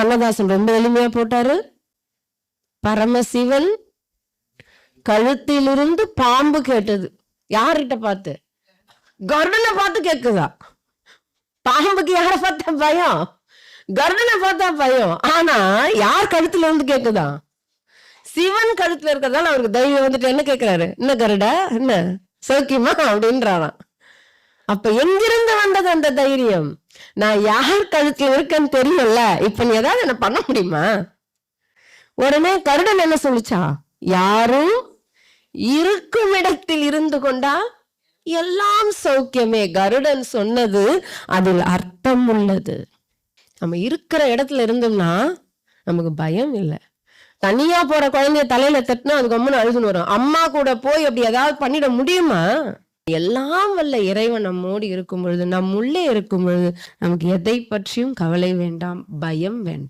கண்ணதாசன் ரொம்ப எளிமையா போட்டாரு. பரமசிவன் கழுத்திலிருந்து பாம்பு கேட்டது. யார்கிட்ட பார்த்து? கருடனை பார்த்து கேட்குதா பாம்புக்கு யார பார்த்தா பயம்? கருடனை பார்த்தா பயம். ஆனா யார் கழுத்துல இருந்து கேக்குதா? சிவன் கழுத்துல இருக்கிறதால அவருக்கு தைரியம் வந்துட்டு என்ன கேக்குறாரு? என்ன கருட? என்ன? சௌக்கியமா? அப்படின்றாராம். அப்ப எங்கிருந்து வந்தது அந்த தைரியம்? நான் யார் கழுத்துல இருக்கேன்னு தெரியல இப்ப நீ ஏதாவது என்ன பண்ண முடியுமா? உடனே கருடன் என்ன சொல்லுச்சா? யாரும் இருக்கும் இடத்தில் இருந்து கொண்டா எல்லாம் சௌக்கியமே. கருடன் சொன்னது அதில் அர்த்தம் உள்ளது. நம்ம இருக்கிற இடத்துல இருந்தோம்னா நமக்கு பயம் இல்லை. தனியா போற குழந்தைய தலையில தட்டினா அது கம்முன்னு அழுதுன்னு வரும். அம்மா கூட போய் அப்படி ஏதாவது பண்ணிட முடியுமா? எல்லாம் வல்ல இறைவன் நம்மோடு இருக்கும் பொழுது நம் உள்ளே இருக்கும் பொழுது நமக்கு எதை பற்றியும் கவலை வேண்டாம் பயம் வேண்டாம்.